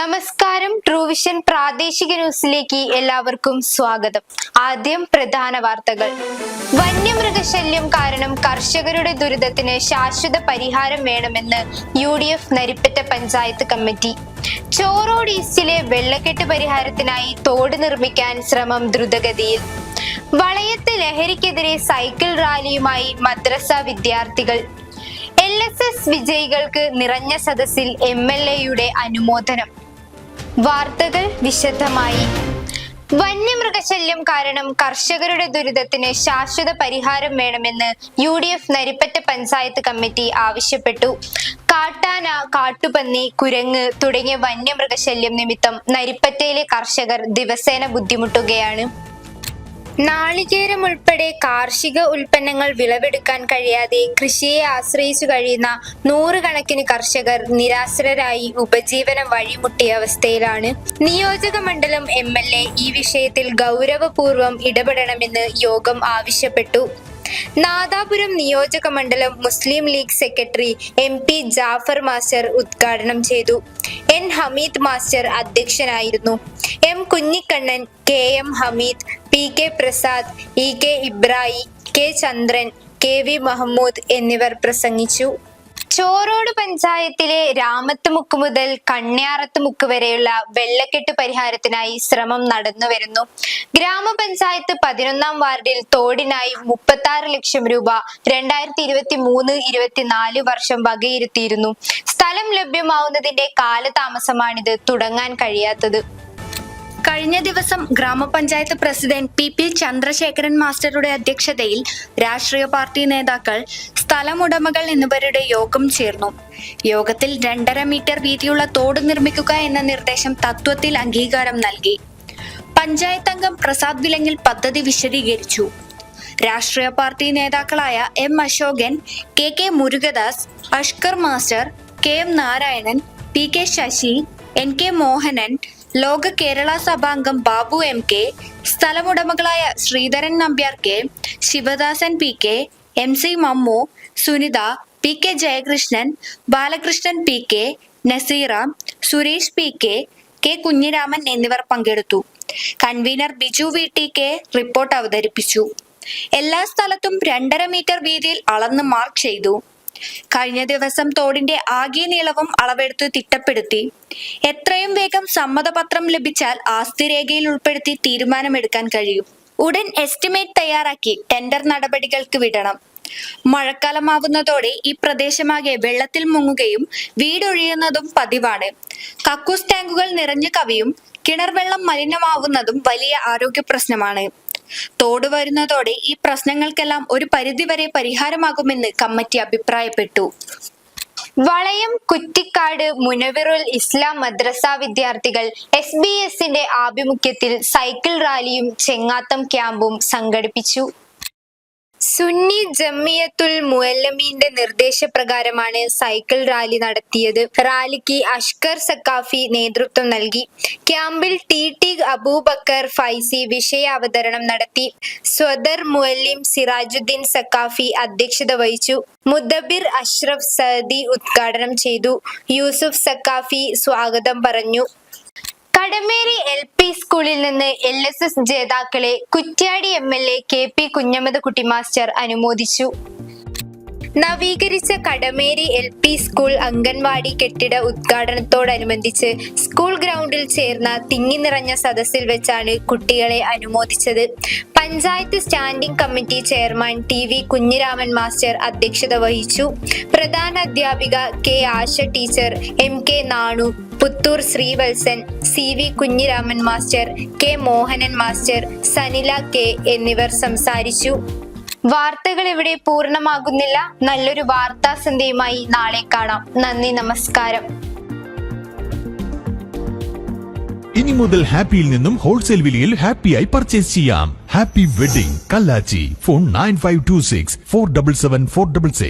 നമസ്കാരം. ട്രൂവിഷൻ പ്രാദേശിക ന്യൂസിലേക്ക് എല്ലാവർക്കും സ്വാഗതം. ആദ്യം പ്രധാന വാർത്തകൾ. വന്യമൃഗശല്യം കാരണം കർഷകരുടെ ദുരിതത്തിന് ശാശ്വത പരിഹാരം വേണമെന്ന് U D F Naripatta panchayat committee. Chorode ഈസ്റ്റിലെ വെള്ളക്കെട്ട് പരിഹാരത്തിനായി തോട് നിർമ്മിക്കാൻ ശ്രമം ദ്രുതഗതിയിൽ. വളയത്ത് ലഹരിക്കെതിരെ സൈക്കിൾ റാലിയുമായി മദ്രസ വിദ്യാർത്ഥികൾ. എൽ എസ് എസ് വിജയികൾക്ക് നിറഞ്ഞ സദസ്സിൽ എം എൽ എയുടെ അനുമോദനം. വാർത്തകൾ വിശദമായി. വന്യമൃഗശല്യം കാരണം കർഷകരുടെ ദുരിതത്തിന് ശാശ്വത പരിഹാരം വേണമെന്ന് U D F Naripatta panchayat committee ആവശ്യപ്പെട്ടു. കാട്ടാന കാട്ടുപന്നി കുരങ്ങ് തുടങ്ങിയ വന്യമൃഗശല്യം നിമിത്തം നരിപ്പറ്റയിലെ കർഷകർ ദിവസേന ബുദ്ധിമുട്ടുകയാണ്. നാളികേരം ഉൾപ്പെടെ കാർഷിക ഉൽപ്പന്നങ്ങൾ വിളവെടുക്കാൻ കഴിയാതെ കൃഷിയെ ആശ്രയിച്ചു കഴിയുന്ന നൂറുകണക്കിന് കർഷകർ നിരാശ്രരായി ഉപജീവനം വഴിമുട്ടിയ അവസ്ഥയിലാണ്. നിയോജക മണ്ഡലം എം എൽ എ ഈ വിഷയത്തിൽ ഗൗരവപൂർവം ഇടപെടണമെന്ന് യോഗം ആവശ്യപ്പെട്ടു. നാദാപുരം നിയോജക മണ്ഡലം Muslim League secretary M P Jafar master ഉദ്ഘാടനം ചെയ്തു. എൻ ഹമീദ് മാസ്റ്റർ അധ്യക്ഷനായിരുന്നു. M Kunhikannan K M Hameed P K Prasad E K Ibrayi K Chandran K V Mahamood എന്നിവർ പ്രസംഗിച്ചു. ചോറോട് പഞ്ചായത്തിലെ രാമത്തുമുക്ക് മുതൽ കണ്യാറത്തുമുക്ക് വരെയുള്ള വെള്ളക്കെട്ട് പരിഹാരത്തിനായി ശ്രമം നടന്നു വരുന്നു. ഗ്രാമപഞ്ചായത്ത് പതിനൊന്നാം വാർഡിൽ തോടിനായി മുപ്പത്തി ആറ് ലക്ഷം രൂപ രണ്ടായിരത്തി ഇരുപത്തി മൂന്ന് ഇരുപത്തിനാല് വർഷം വകയിരുത്തിയിരുന്നു. സ്ഥലം ലഭ്യമാവുന്നതിന്റെ കാലതാമസമാണിത് തുടങ്ങാൻ കഴിയാത്തത്. കഴിഞ്ഞ ദിവസം ഗ്രാമപഞ്ചായത്ത് പ്രസിഡന്റ് പി പി ചന്ദ്രശേഖരൻ മാസ്റ്ററുടെ അധ്യക്ഷതയിൽ രാഷ്ട്രീയ പാർട്ടി നേതാക്കൾ സ്ഥലമുടമകൾ എന്നിവരുടെ യോഗം ചേർന്നു. യോഗത്തിൽ രണ്ടര മീറ്റർ വീതിയുള്ള തോട് നിർമ്മിക്കുക എന്ന നിർദ്ദേശം തത്വത്തിൽ അംഗീകാരം നൽകി. പഞ്ചായത്ത് അംഗം പ്രസാദ് വിലങ്ങിൽ പദ്ധതി വിശദീകരിച്ചു. രാഷ്ട്രീയ പാർട്ടി നേതാക്കളായ M Ashokan K K Murugadas Ashkar master K M Narayanan P K Sasi N K Mohanan Loka Kerala സഭാംഗം Babu M K സ്ഥലമുടമകളായ Sreedharan Nambiar K Sivadasan P K M C Mammu Sunitha P K Jayakrishnan Balakrishnan P K Naseera Suresh P K K Kunhiraman എന്നിവർ പങ്കെടുത്തു. Convener Biju V T K report അവതരിപ്പിച്ചു. എല്ലാ സ്ഥലത്തും രണ്ടര metre വീതിയിൽ അളന്ന് mark ചെയ്തു. കഴിഞ്ഞ ദിവസം തോടിന്റെ ആകെ നീളവും അളവെടുത്ത് തിട്ടപ്പെടുത്തി. എത്രയും വേഗം സമ്മതപത്രം ലഭിച്ചാൽ ആസ്തി രേഖയിൽ ഉൾപ്പെടുത്തി തീരുമാനമെടുക്കാൻ കഴിയും. ഉടൻ എസ്റ്റിമേറ്റ് തയ്യാറാക്കി ടെൻഡർ നടപടികൾക്ക് വിടണം. മഴക്കാലമാവുന്നതോടെ ഈ പ്രദേശമാകെ വെള്ളത്തിൽ മുങ്ങുകയും വീടൊഴിയുന്നതും പതിവാണ്. കക്കൂസ് ടാങ്കുകൾ നിറഞ്ഞു കവിയും കിണർ വെള്ളം മലിനമാവുന്നതും വലിയ ആരോഗ്യ പ്രശ്നമാണ് തോട് വരുന്നതോടെ ഈ പ്രശ്നങ്ങൾക്കെല്ലാം ഒരു പരിധിവരെ പരിഹാരമാകുമെന്ന് കമ്മിറ്റി അഭിപ്രായപ്പെട്ടു. വളയം കുറ്റിക്കാട് മുനവിറുൽ ഇസ്ലാം മദ്രസ വിദ്യാർത്ഥികൾ എസ് ബി എസിന്റെ ആഭിമുഖ്യത്തിൽ സൈക്കിൾ റാലിയും ചെങ്ങാത്തം ക്യാമ്പും സംഘടിപ്പിച്ചു. സുന്നി ജമ്മിയത്തുൽ മുഅല്ലമീന്റെ നിർദ്ദേശപ്രകാരമാണ് സൈക്കിൾ റാലി നടത്തിയത്. റാലിക്ക് അഷ്കർ സക്കാഫി നേതൃത്വം നൽകി. ക്യാമ്പിൽ ടി ടി അബൂബക്കർ ഫൈസി വിഷയാവതരണം നടത്തി. സ്വദർ മുഅല്ലിം സിറാജുദ്ദീൻ സക്കാഫി അധ്യക്ഷത വഹിച്ചു. മുദബിർ അഷ്റഫ് സഅദി ഉദ്ഘാടനം ചെയ്തു. യൂസുഫ് സക്കാഫി സ്വാഗതം പറഞ്ഞു. കടമേരി എൽ പി സ്കൂളിൽ നിന്ന് L S S ജേതാക്കളെ Kuttiadi M L A K P Kunhammad Kutty master അനുമോദിച്ചു. നവീകരിച്ച Kadameri L P school anganwadi കെട്ടിട ഉദ്ഘാടനത്തോടനുബന്ധിച്ച് സ്കൂൾ ഗ്രൗണ്ടിൽ ചേർന്ന തിങ്ങി നിറഞ്ഞ സദസ്സിൽ വെച്ചാണ് കുട്ടികളെ അനുമോദിച്ചത്. Panchayat standing committee chairman T V Kunhiraman master അധ്യക്ഷത വഹിച്ചു. പ്രധാന അധ്യാപിക K Asha teacher M K Nanu Puthur Sreevalsan C V Kunhiraman master K Mohanan master Sanila K എന്നിവർ സംസാരിച്ചു. വാർത്തകൾ ഇവിടെ പൂർണമാകുന്നില്ല. നല്ലൊരു വാർത്താ സന്ധ്യയുമായി നാളെ കാണാം. നന്ദി നമസ്കാരം. ഇനി മുതൽ ഹാപ്പിയിൽ നിന്നും ഹോൾസെയിൽ വിലയിൽ ഹാപ്പിയായി പർച്ചേസ് ചെയ്യാം. Happy wedding Kallachi phone nine five two six four double seven four double six.